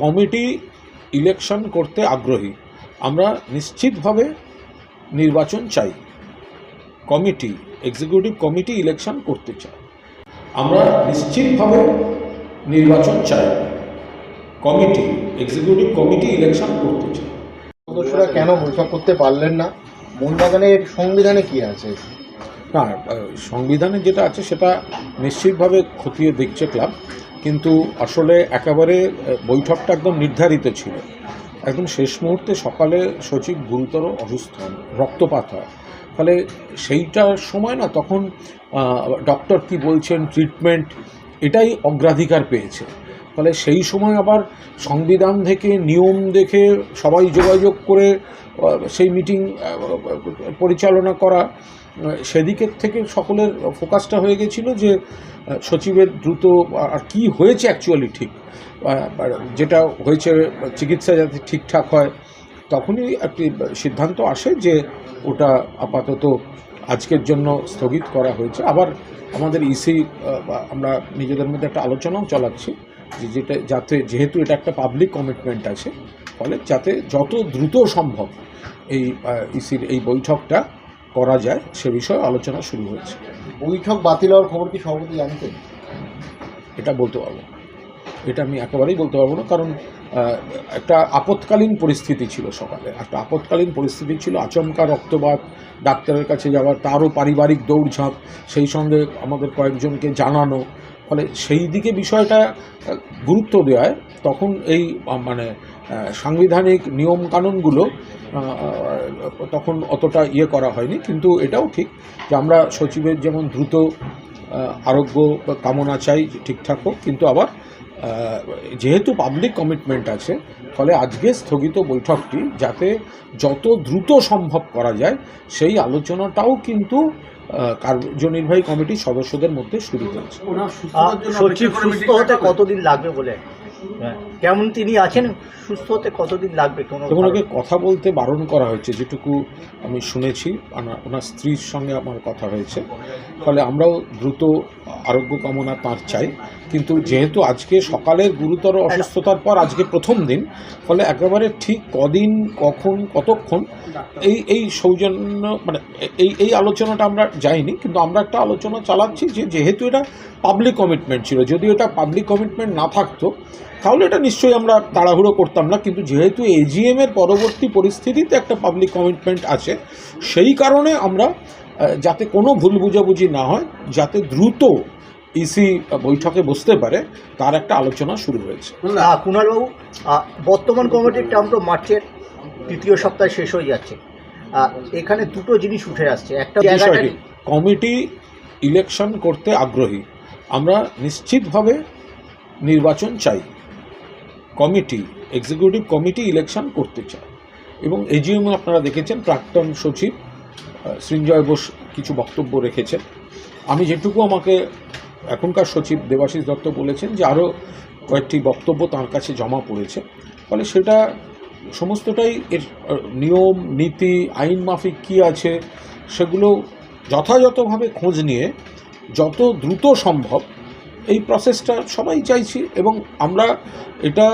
Committee election করতে আগ্রহী। আমরা নিশ্চিতভাবে নির্বাচন চাই। কমিটি এক্সিকিউটিভ কমিটি ইলেকশন করতে চাই আমরা নিশ্চিতভাবে নির্বাচন চাই। কমিটি এক্সিকিউটিভ কমিটি ইলেকশন করতে চাই সদস্যরা কেন বৈঠক করতে পারলেন না? মোহনবাগানের সংবিধানে কি আছে? না সংবিধানে যেটা আছে সেটা নিশ্চিতভাবে খতিয়ে দেখছে ক্লাব। কিন্তু আসলে একেবারে বৈঠকটা একদম নির্ধারিত ছিল। একদম শেষ মুহূর্তে সকালে সচিব গুরুতর অসুস্থ হন রক্তপাত হয়। ফলে সেইটার সময় না তখন ডক্টর কি বলছেন, ট্রিটমেন্ট এটাই অগ্রাধিকার পেয়েছে। ফলে সেই সময় আবার সংবিধান থেকে নিয়ম দেখে সবাই যোগাযোগ করে সেই মিটিং পরিচালনা করা সেদিকের থেকে সকলের ফোকাসটা হয়ে গেছিল যে সচিবের দ্রুত আর কি হয়েছে অ্যাকচুয়ালি ঠিক? যেটা হয়েছে, চিকিৎসা যাতে ঠিকঠাক হয়, তখনই একটি সিদ্ধান্ত আসে যে, ওটা আপাতত আজকের জন্য স্থগিত করা হয়েছে। আবার আমাদের ইসি আমরা নিজেদের মধ্যে একটা আলোচনাও চালাচ্ছি যে, যেটা যাতে, যেহেতু এটা একটা পাবলিক কমিটমেন্ট আছে, ফলে যাতে যত দ্রুত সম্ভব এই ইসির এই বৈঠকটা করা যায় সে বিষয়ে আলোচনা শুরু হয়েছে। বৈঠক বাতিল হওয়ার খবর কি সভাপতি জানতেন? এটা বলতে পারব। এটা আমি একেবারেই বলতে পারব না কারণ একটা আপৎকালীন পরিস্থিতি ছিল সকালে। একটা আপৎকালীন পরিস্থিতি ছিল আচমকা রক্তপাত ডাক্তারের কাছে যাওয়ার তারও পারিবারিক দৌড়ঝাঁপ সেই সঙ্গে আমাদের কয়েকজনকে জানানো ফলে সেই দিকে বিষয়টা গুরুত্ব দেওয়ায় তখন এই মানে সাংবিধানিক নিয়মকানুনগুলো কানুনগুলো তখন অতটা ইয়ে করা হয়নি। কিন্তু এটাও ঠিক যে আমরা সচিবের যেমন দ্রুত আরোগ্য কামনা চাই ঠিকঠাক হোক কিন্তু আবার যেহেতু পাবলিক কমিটমেন্ট আছে, ফলে আজকে স্থগিত বৈঠকটি যাতে যত দ্রুত সম্ভব করা যায়, সেই আলোচনাটাও কিন্তু কার্যনির্বাহী কমিটির সদস্যদের মধ্যে শুরু হয়েছে। কতদিন লাগবে বলে? কেমন তিনি আছেন? সুস্থ হতে কতদিন লাগবে? কোনো ওনাকে কথা বলতে বারণ করা হয়েছে যেটুকু আমি শুনেছি ওনার স্ত্রীর সঙ্গে আমার কথা হয়েছে। ফলে আমরাও দ্রুত আরোগ্য কামনা তাঁর চাই। কিন্তু যেহেতু আজকে সকালের গুরুতর অসুস্থতার পর আজকে প্রথম দিন ফলে একেবারে ঠিক কদিন কখন কতক্ষণ এই এই সৌজন্য মানে এই এই আলোচনাটা আমরা যাইনি কিন্তু আমরা একটা আলোচনা চালাচ্ছি যে যেহেতু এটা পাবলিক কমিটমেন্ট ছিল যদি এটা পাবলিক কমিটমেন্ট না থাকতো তাহলে এটা নিশ্চয়ই আমরা তাড়াহুড়ো করতাম না কিন্তু যেহেতু এজিএম এর পরবর্তী পরিস্থিতিতে একটা পাবলিক কমিটমেন্ট আছে সেই কারণে আমরা যাতে কোনো ভুল বুঝাবুঝি না হয় যাতে দ্রুত ইসি বৈঠকে বসতে পারে তার একটা আলোচনা শুরু হয়েছে। কুণালবাবু বর্তমান কমিটির টার্ম তো মার্চের তৃতীয় সপ্তাহে শেষ হয়ে যাচ্ছে। এখানে দুটো জিনিস উঠে আসছে। একটা কমিটি ইলেকশন করতে আগ্রহী। আমরা নিশ্চিতভাবে নির্বাচন চাই। কমিটি এক্সিকিউটিভ কমিটি ইলেকশন করতে চায়। এবং এজিএমও আপনারা দেখেছেন, প্রাক্তন সচিব সৃঞ্জয় বোস কিছু বক্তব্য রেখেছেন। আমি যেটুকু আমাকে এখনকার সচিব দেবাশিস দত্ত বলেছেন যে আরও কয়েকটি বক্তব্য তার কাছে জমা পড়েছে। ফলে সেটা সমস্তটাই এর নিয়ম, নীতি, আইন মাফিক কী আছে, সেগুলো যথাযথভাবে খোঁজ নিয়ে যত দ্রুত সম্ভব এই প্রসেসটা সবাই চাইছি এবং আমরা এটা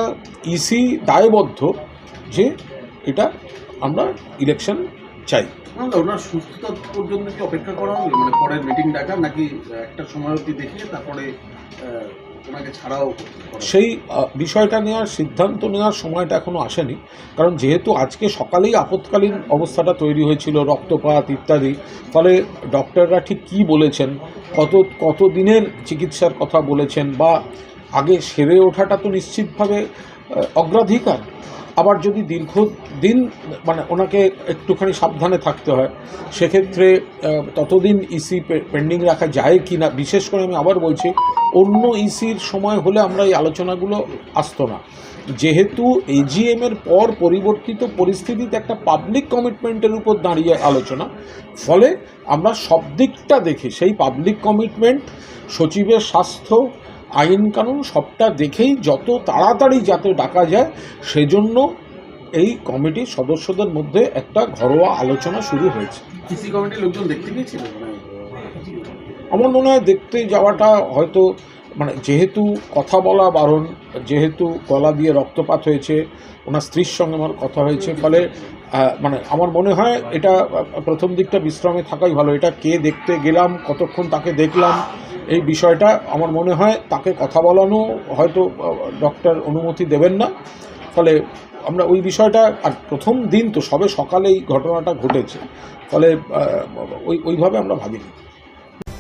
ইসি দায়বদ্ধ যে এটা আমরা ইলেকশন চাই। ওনার সুস্থতা পর্যন্ত কি অপেক্ষা করা মানে পরের মিটিং ডাকা নাকি একটা সময় অবধি দেখিয়ে তারপরে ছাড়াও সেই বিষয়টা নেওয়ার সিদ্ধান্ত নেওয়ার সময়টা এখনও আসেনি। কারণ যেহেতু আজকে সকালেই আপৎকালীন অবস্থাটা তৈরি হয়েছিল, রক্তপাত ইত্যাদি, ফলে ডক্টররা ঠিক কী বলেছেন, কত কত দিনের চিকিৎসার কথা বলেছেন বা আগে সেরে ওঠাটা তো নিশ্চিতভাবে অগ্রাধিকার। আবার যদি দীর্ঘদিন মানে ওনাকে একটুখানি সাবধানে থাকতে হয়, সেক্ষেত্রে ততদিন ইসি পেন্ডিং রাখা যায় কি না বিশেষ করে আমি আবার বলছি অন্য ইসির সময় হলে আমরা এই আলোচনাগুলো আসতো না। যেহেতু এজিএম এর পর পরিবর্তিত পরিস্থিতিতে একটা পাবলিক কমিটমেন্টের উপর দাঁড়িয়ে আলোচনা, ফলে আমরা সব দিকটা দেখি। সেই পাবলিক কমিটমেন্ট সচিবের স্বাস্থ্য, আইন কানুন সবটা দেখেই যত তাড়াতাড়ি যাতে ডাকা যায়, সেজন্য এই কমিটির সদস্যদের মধ্যে একটা ঘরোয়া আলোচনা শুরু হয়েছে। কৃষি কমিটির লোকজন দেখতে গিয়েছিল? আমার মনে হয় দেখতে যাওয়াটা হয়তো মানে যেহেতু কথা বলা বারণ, যেহেতু গলা দিয়ে রক্তপাত হয়েছে, ওনার স্ত্রীর সঙ্গে আমার কথা হয়েছে, ফলে মানে আমার মনে হয় এটা, প্রথম দিকটা বিশ্রামে থাকাই ভালো। এটা কে দেখতে গেলাম, কতক্ষণ তাকে দেখলাম, এই বিষয়টা আমার মনে হয় তাকে কথা বলানো হয়তো ডক্টর অনুমতি দেবেন না। ফলে আমরা ওই বিষয়টা, আর প্রথম দিন তো সবে সকালে এই ঘটনাটা ঘটেছে। ফলে ওই, ওইভাবে আমরা ভাবিনি।